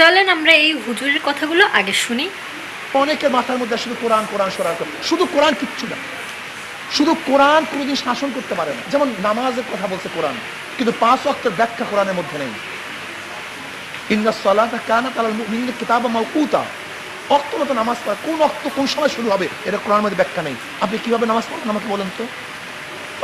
চলেন আমরা এই হুজুরের কথাগুলো আগে শুনি। অনেকের মাথার মধ্যে শুধু কোরআন কোরআন সরান শুধু কোরআন কিচ্ছু না। শুধু কোরআন কোনোদিন শাসন করতে পারে না। যেমন নামাজের কথা বলছে কোরআন, কিন্তু পাঁচ অক্টের ব্যাখ্যা কোরআনের মধ্যে নেই। ইন্না সলাতা কানা মুমিনিন কিতাবা মাওকুতা। অক্ত মতো নামাজ পড়া কোন অক্ত কোন সময় শুরু হবে, এটা কোরআন মধ্যে ব্যাখ্যা নেই। আপনি কীভাবে নামাজ পড়েন আমাকে বলেন তো?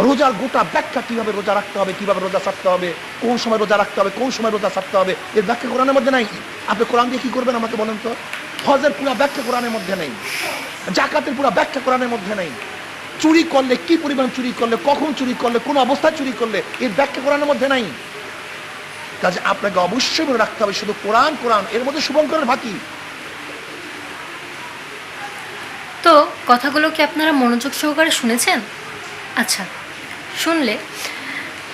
রোজার গোটা ব্যাখ্যা কীভাবে রোজা রাখতে হবে, কীভাবে রোজা ছাড়তে হবে, কোন সময় রোজা রাখতে হবে, কোন সময় রোজা ছাড়তে হবে, এর ব্যাখ্যা কোরআনের মধ্যে নাই। আপনি কোরআন দিয়ে কি করবেন আমাকে বলেন তো? হজের পুরা ব্যাখ্যা কোরআনের মধ্যে নেই। জাকাতের পুরা ব্যাখ্যা কোরআনের মধ্যে নেই। চুরি করলে কি পরিমাণ চুরি করলে, কখন চুরি করলে, কোন অবস্থায় চুরি করলে, এর ব্যাখ্যা কোরআনের মধ্যে নাই। কাজে আপনাকে অবশ্যই মনে রাখতে হবে, শুধু কোরআন কোরআন, এর মধ্যে শুভঙ্করের বাকি। তো কথাগুলো কি আপনারা মনোযোগ সহকারে শুনেছেন? আচ্ছা। শুনলে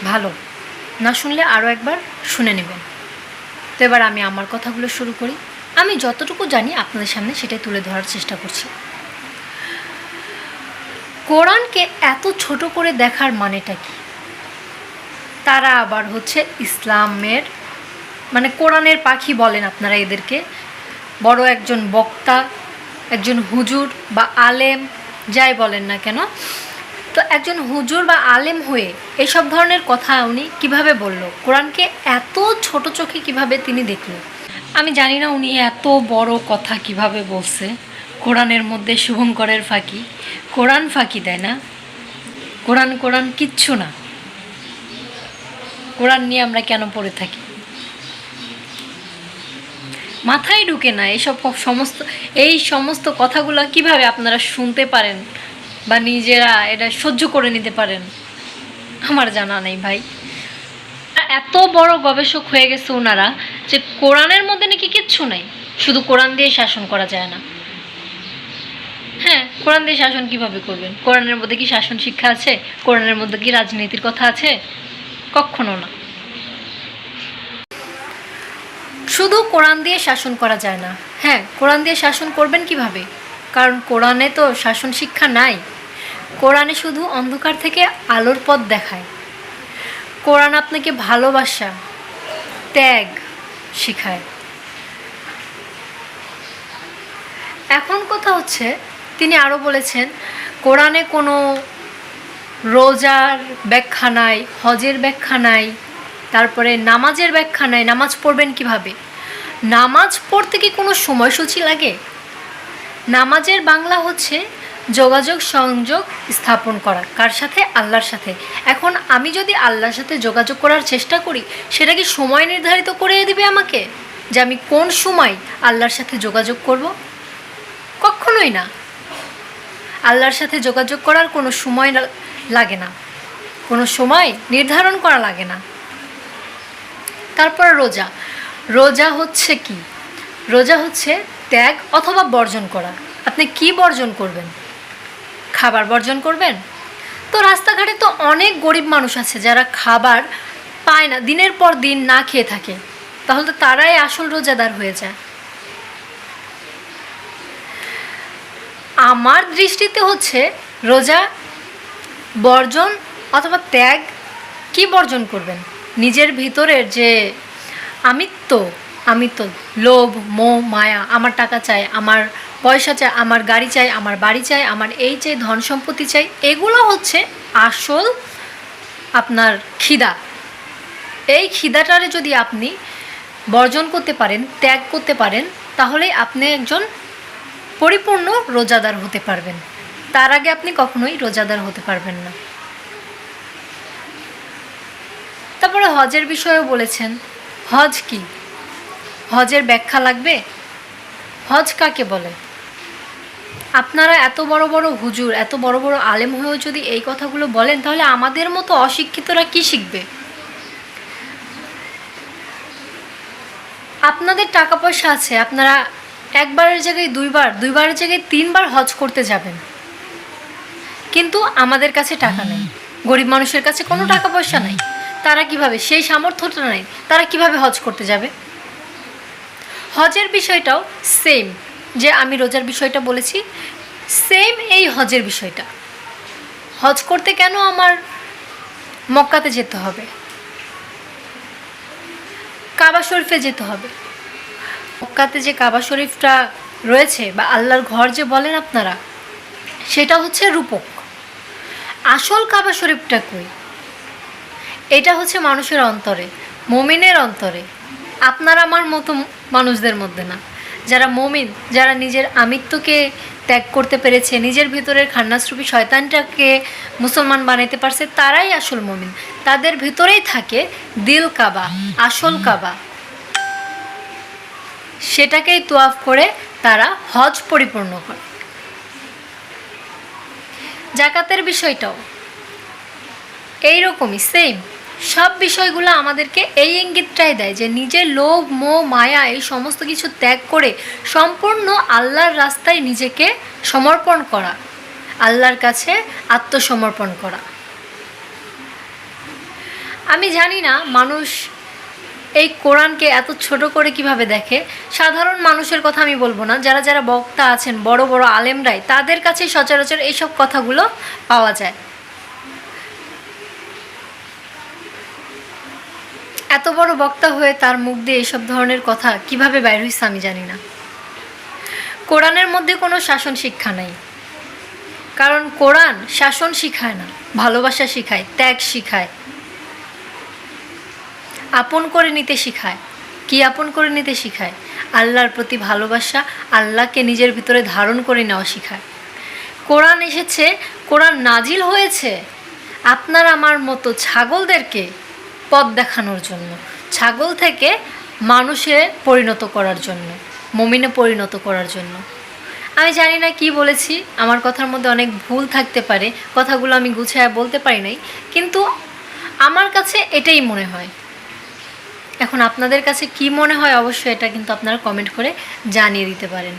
ভালো, না শুনলে আরও একবার শুনে নেবেন। তো এবার আমি আমার কথাগুলো শুরু করি। আমি যতটুকু জানি আপনাদের সামনে সেটাই তুলে ধরার চেষ্টা করছি। কোরআনকে এত ছোট করে দেখার মানেটা কি? তারা আবার হচ্ছে ইসলামের মানে কোরআনের পাখি বলেন আপনারা এদেরকে। বড় একজন বক্তা, একজন হুজুর বা আলেম, যাই বলেন না কেন তো একজন হুজুর বা আলেম হয়ে এসব ধরনের কথা উনি কীভাবে বলল? কোরআনকে এত ছোট চোখে কীভাবে তিনি দেখল আমি জানি না উনি এত বড় কথা কীভাবে বলছে। কোরআনের মধ্যে শুভঙ্করের ফাঁকি। কোরআন ফাঁকি দেয় না। কোরআন কোরআন কিচ্ছু না। কোরআন নিয়ে আমরা কেন পড়ে থাকি? মাথায় ঢুকে না এইসব সমস্ত, এই সমস্ত কথাগুলো কীভাবে আপনারা শুনতে পারেন? বা নিজেরা এটা সহ্য করে নিতে পারেন। আমার জানা নেই ভাই। এত বড় গবেষক হয়ে গেছে ওনারা যে কোরআনের মধ্যে নাকি কিচ্ছু নাই। শুধু কোরআন দিয়ে শাসন করা যায় না। হ্যাঁ কোরআন দিয়ে শাসন কীভাবে করবেন? কোরআনের মধ্যে কি শাসন শিক্ষা আছে? কোরআনের মধ্যে কি রাজনীতির কথা আছে? কখনো না। শুধু কোরআন দিয়ে শাসন করা যায় না। হ্যাঁ কোরআন দিয়ে শাসন করবেন কীভাবে? কারণ কোরআনে তো শাসন শিক্ষা নাই। কোরআনে শুধু অন্ধকার থেকে আলোর পথ দেখায়। কোরআন আপনাকে ভালোবাসা, ত্যাগ শিখায়। এখন কথা হচ্ছে, তিনি আরও বলেছেন, কোরআনে কোনো রোজার ব্যাখ্যা নাই, হজের ব্যাখ্যা নাই, তারপরে নামাজের ব্যাখ্যা নাই, নামাজ পড়বেন কীভাবে? নামাজ পড়তে কি কোনো সময়সূচি লাগে? নামাজের বাংলা হচ্ছে যোগাযোগ সংযোগ স্থাপন করা। কার সাথে? আল্লাহর সাথে। এখন আমি যদি আল্লাহর সাথে যোগাযোগ করার চেষ্টা করি, সেটা কি সময় নির্ধারিত করে দিবে আমাকে? যে আমি কোন সময় আল্লাহর সাথে যোগাযোগ করব? কখনোই না। আল্লাহর সাথে যোগাযোগ করার কোনো সময় লাগে না। কোনো সময় নির্ধারণ করা লাগে না। তারপর রোজা। রোজা হচ্ছে কি? রোজা হচ্ছে ত্যাগ অথবা বর্জন করা। আপনি কি বর্জন করবেন? খাবার বর্জন করবেন? তো রাস্তাঘাটে তো অনেক গরিব মানুষ আছে যারা খাবার পায় না, দিনের পর দিন না খেয়ে থাকে। তাহলে তো তারাই আসল রোজাদার হয়ে যায়। আমার দৃষ্টিতে হচ্ছে রোজা বর্জন অথবা ত্যাগ কি বর্জন করবেন? নিজের ভিতরের যে আমিত্ব আমিত্ব, লোভ, মোহ, মায়া, আমার টাকা চাই, আমার পয়সা চাই আমার গাড়ি চাই, আমার বাড়ি চাই, আমার এই চাই, ধন সম্পত্তি চাই, এগুলো হচ্ছে আসল আপনার খিদা। এই খিদাটারে যদি আপনি বর্জন করতে পারেন, ত্যাগ করতে পারেন, তাহলে আপনি একজন পরিপূর্ণ রোজাদার হতে পারবেন। তার আগে আপনি কখনোই রোজাদার হতে পারবেন না। তারপরে হজের বিষয়েও বলেছেন, হজ কি? হজের ব্যাখ্যা লাগবে? হজ কাকে বলে? আপনারা এত বড় বড় হুজুর, এত বড় বড় আলেম হয়েও যদি এই কথাগুলো বলেন, তাহলে আমাদের মতো অশিক্ষিতরা কি শিখবে? আপনাদের টাকা পয়সা আছে, আপনারা একবারের জায়গায় দুইবার, দুইবারের জায়গায় তিনবার হজ করতে যাবেন। কিন্তু আমাদের কাছে টাকা নেই। গরিব মানুষের কাছে কোনো টাকা পয়সা নাই। তারা কীভাবে, সেই সামর্থ্যটা নাই, তারা কীভাবে হজ করতে যাবে? হজের বিষয়টাও সেম যে আমি রোজার বিষয়টা বলেছি সেম এই হজের বিষয়টা। হজ করতে কেন আমার মক্কাতে যেতে হবে? কাবা শরীফে যেতে হবে। মক্কাতে যে কাবা শরীফটা রয়েছে বা আল্লাহর ঘর যে বলেন আপনারা, সেটা হচ্ছে রূপক। আসল কাবা শরীফটা কই? এটা হচ্ছে মানুষের অন্তরে, মমিনের অন্তরে। আপনার আমার মতো মানুষদের মধ্যে না। যারা মমিন, যারা নিজের আমিত্বকে ত্যাগ করতে পেরেছে, নিজের ভিতরের খান্নাসরূপী শয়তানটাকে মুসলমান বানাইতে পারছে, তারাই আসল মমিন। তাদের ভিতরেই থাকে দিল কাবা, আসল কাবা। সেটাকেই তোয়াফ করে তারা হজ পরিপূর্ণ করে। জাকাতের বিষয়টাও এইরকমই সেম সব বিষয়গুলো আমাদেরকে এই ইঙ্গিতটাই দেয় যে নিজের লোভ, মোহ, মায়া এই সমস্ত কিছু ত্যাগ করে সম্পূর্ণ আল্লাহর রাস্তায় নিজেকে সমর্পণ করা, আল্লাহর কাছে আত্মসমর্পণ করা। আমি জানি না মানুষ এই কোরআনকে এত ছোট করে কীভাবে দেখে। সাধারণ মানুষের কথা আমি বলব না। যারা যারা বক্তা আছেন, বড় বড় আলেমরাই, তাদের কাছে সচরাচর এইসব কথাগুলো পাওয়া যায়। এত বড় বক্তা হয়ে তার মুখ দিয়ে এইসব ধরনের কথা কীভাবে বাইর হইছে আমি জানি না। কোরআনের মধ্যে কোনো শাসন শিক্ষা নাই। কারণ কোরআন শাসন শিখায় না, ভালোবাসা শিখায়, ত্যাগ শিখায়। আপন করে নিতে শিখায়। কি আপন করে নিতে শিখায়? আল্লাহর প্রতি ভালোবাসা আল্লাহকে নিজের ভিতরে ধারণ করে নেওয়া শিখায়। কোরআন এসেছে, কোরআন নাজিল হয়েছে। আপনার আমার মতো ছাগলদেরকে পথ দেখানোর জন্য, ছাগল থেকে মানুষে পরিণত করার জন্য, মমিনে পরিণত করার জন্য। আমি জানি না কি বলেছি, আমার কথার মধ্যে অনেক ভুল থাকতে পারে, কথাগুলো আমি গুছায় বলতে পারি নাই, কিন্তু আমার কাছে এটাই মনে হয়। এখন আপনাদের কাছে কি মনে হয়, অবশ্যই এটা কিন্তু আপনারা কমেন্ট করে জানিয়ে দিতে পারেন।